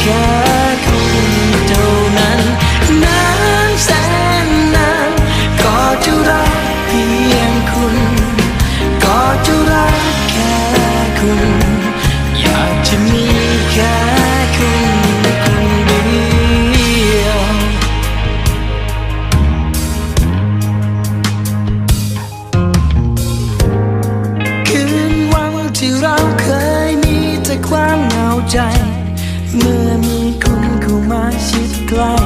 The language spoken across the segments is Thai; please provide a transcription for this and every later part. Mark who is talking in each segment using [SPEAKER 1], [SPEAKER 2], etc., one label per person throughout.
[SPEAKER 1] แค่คุณเท่านั้นนาน เมื่อมีคุณเข้ามาชิดใกล้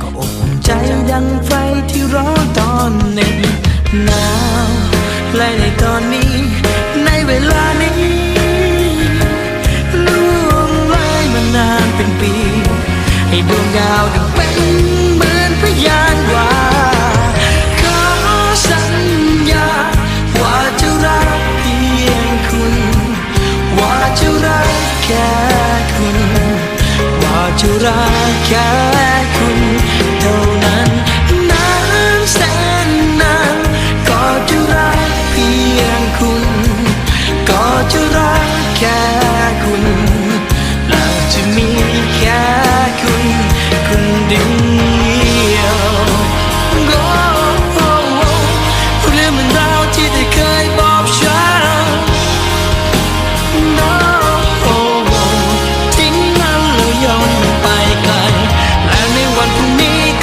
[SPEAKER 1] ก็อบอุ่นใจดังไฟที่ร้อนตอนหนึ่งหนาวและในตอนนี้ ในเวลานี้ล่วงเลยมานานเป็นปี ว่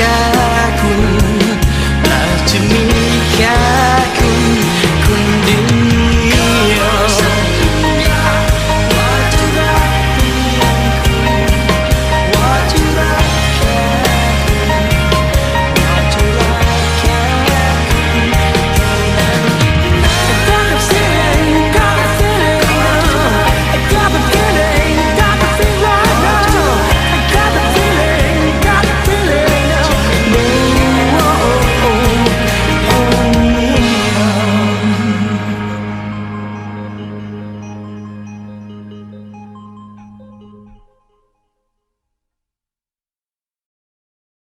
[SPEAKER 1] ก